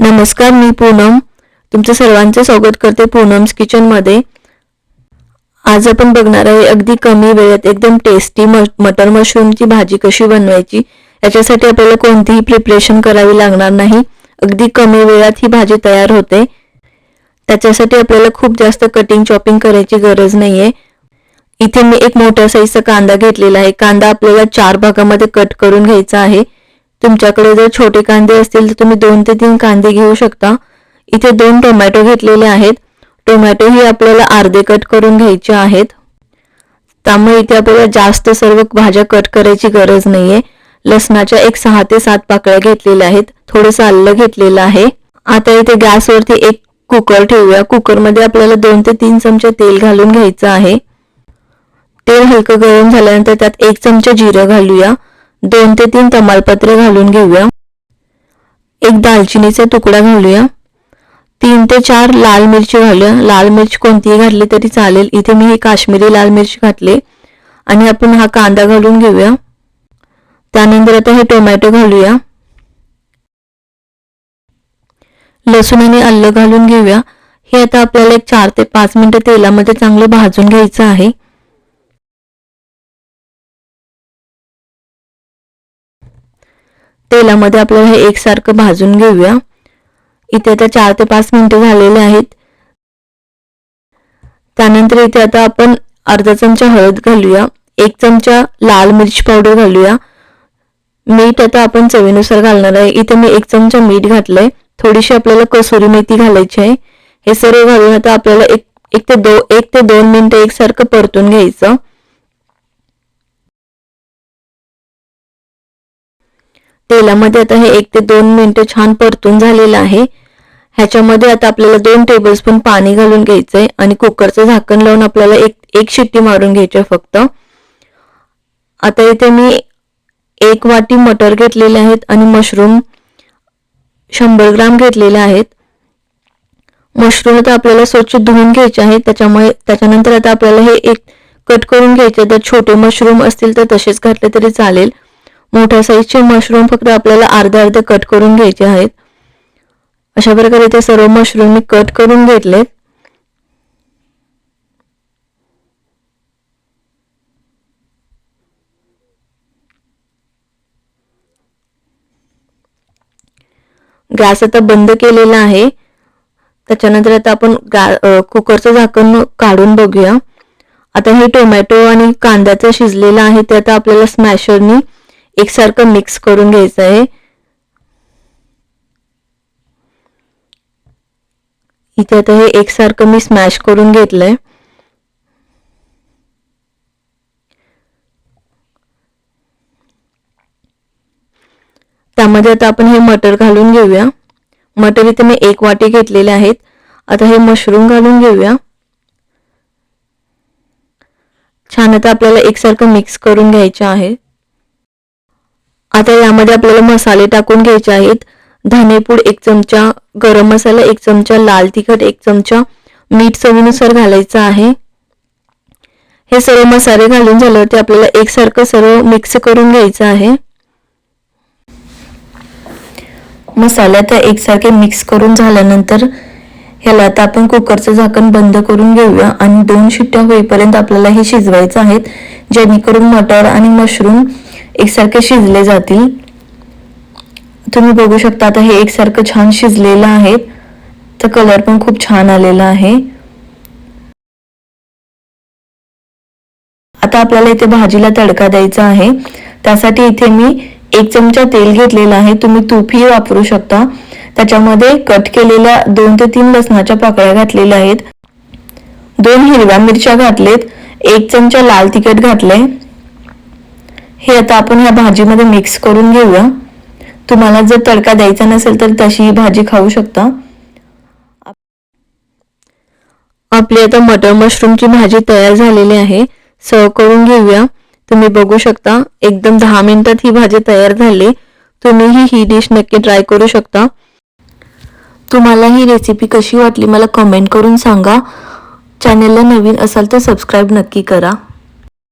नमस्कार मी पूनम. तुमचं सर्वांचे स्वागत करते पूनम्स किचनमध्ये आज आपण बघणार आहे अगदी कमी वेळेत एकदम टेस्टी म मटर मशरूमची भाजी कशी बनवायची याच्यासाठी आपल्याला कोणतीही प्रिपरेशन करावी लागणार नाही. अगदी कमी वेळात ही भाजी तयार होते. त्याच्यासाठी आपल्याला खूप जास्त कटिंग चॉपिंग करायची गरज नाहीये. इथे मी एक मोठ्या साईजचा कांदा घेतलेला आहे. कांदा आपल्याला चार भागामध्ये कट करून घ्यायचा आहे. तुमच्याकडे जर छोटे कांदे असतील तर तुम्ही दोन ते तीन कांदे घेऊ शकता. इथे दोन टोमॅटो घेतलेले आहेत. टोमॅटो ही आपल्याला अर्धे कट करून घ्यायचे आहेत. त्यामुळे इथे आपल्याला जास्त सर्व भाज्या कट करायची गरज नाहीये. लसणाच्या एक सहा ते सात पाकळ्या घेतलेल्या आहेत. थोडंसं आल्लं घेतलेलं आहे. आता इथे गॅसवरती एक कुकर ठेवूया. कुकरमध्ये आपल्याला दोन ते तीन चमचे तेल घालून घ्यायचं आहे. तेल हलकं गरम झाल्यानंतर त्यात एक चमचा जिरं घालूया. दोन ते तीन तमालपत्र घालून घेऊया. एक दालचिनीचा तुकडा घालूया. तीन ते चार लाल मिरची घालूया. लाल मिरची कोणतीही घातली तरी चालेल. इथे मी ही काश्मीरी लाल मिरची घातली. आणि आपण हा कांदा घालून घेऊया. त्यानंतर आता हे टोमॅटो घालूया. लसूण आणि आलं घालून घेऊया. हे आता आपल्याला एक चार ते पाच मिनिटं तेलामध्ये चांगलं भाजून घ्यायचं आहे. तेलामध्ये आपल्याला हे एकसारखं भाजून घेऊया. इथे आता चार ते पाच मिनिटं झालेले आहेत. त्यानंतर इथे आता आपण अर्धा चमचा हळद घालूया. एक चमचा लाल मिरची पावडर घालूया. मीठ आता आपण चवीनुसार घालणार आहे. इथे मी एक चमचा मीठ घातलंय. थोडीशी आपल्याला कसुरी मेथी घालायची आहे. हे सर्व घालून आता आपल्याला एक एक ते दो एक ते दोन मिनिटं एकसारखं परतून घ्यायचं. तेलामध्ये आता हे एक ते दोन मिनिटं छान परतून झालेलं आहे. ह्याच्यामध्ये आता आपल्याला दोन टेबलस्पून पाणी घालून घ्यायचंय आणि कुकरचं झाकण लावून आपल्याला एक एक शिट्टी मारून घ्यायची फक्त. आता इथे मी एक वाटी मटर घेतलेले आहेत आणि मशरूम शंभर ग्राम घेतलेले आहेत. मशरूम आता आपल्याला स्वच्छ धुवून घ्यायचे आहेत. त्याच्यामुळे त्याच्यानंतर आता आपल्याला हे एक कट करून घ्यायचे तर छोटे मशरूम असतील तर तसेच घातले तरी चालेल. मोठ्या साईजचे मशरूम फक्त आपल्याला अर्धे अर्धे कट करून घ्यायचे आहेत. अशा प्रकारे ते सर्व मशरूम मी कट करून घेतलेत. गॅस आता बंद केलेला आहे. त्याच्यानंतर आता आपण कुकरचं झाकण काढून बघूया. आता हे टोमॅटो आणि कांद्याचं शिजलेलं आहे ते आता आपल्याला स्मॅशरनी एकसारखं मिक्स करून घ्यायचं आहे. इथे आता हे एकसारखं मी स्मॅश करून घेतलंय. त्यामध्ये आता आपण हे मटर घालून घेऊया. मटर इथे मी एक वाटी घेतलेले आहेत. आता हे मशरूम घालून घेऊया. छान आता आपल्याला एकसारखं मिक्स करून घ्यायचं आहे. आता यामध्ये आपल्याला मसाले टाकून घ्यायचे आहेत. धनेपूड एक चमचा गरम मसाला एक चमचा लाल तिखट एक चमचा मीठ चवीनुसार घालायचं आहे. हे सर्व मसाले घालून झाल्यावरती आपल्याला एकसारखं सर्व मिक्स करून घ्यायचं आहे. मसाल्यात एकसारखे मिक्स करून झाल्यानंतर ह्याला आता आपण कुकरचं झाकण बंद करून घेऊया आणि दोन शिट्ट्या होईपर्यंत आपल्याला हे शिजवायचं आहेत. जेणेकरून मटर आणि मशरूम एकसारखे शिजले जातील. तुम्ही बघू शकता आता हे एकसारखं छान शिजलेलं आहे. तर कलर पण खूप छान आलेला आहे. आता आपल्याला इथे भाजीला तडका द्यायचा आहे. त्यासाठी इथे मी एक चमचा तेल घेतलेला आहे. तुम्ही तुपही वापरू शकता. त्याच्यामध्ये कट केलेल्या दोन ते तीन लसणाच्या पाकळ्या घातलेल्या आहेत. दोन हिरव्या मिरच्या घातलेत. एक चमचा लाल तिखट घातले हे आता आपण या भाजीमध्ये मिक्स करून घेऊया. तुम्हाला जर तडका द्यायचा नसेल तर तशी ही भाजी खाऊ शकता. आपली आता मटर मशरूमची भाजी तयार झालेली आहे. सर्व करून घेऊया. तुम्ही बघू शकता एकदम दहा मिनिटात ही भाजी तयार झाली. तुम्हीही ही डिश नक्की ट्राय करू शकता. तुम्हाला ही रेसिपी कशी वाटली मला कमेंट करून सांगा. चॅनलला नवीन असाल तर सबस्क्राईब नक्की करा.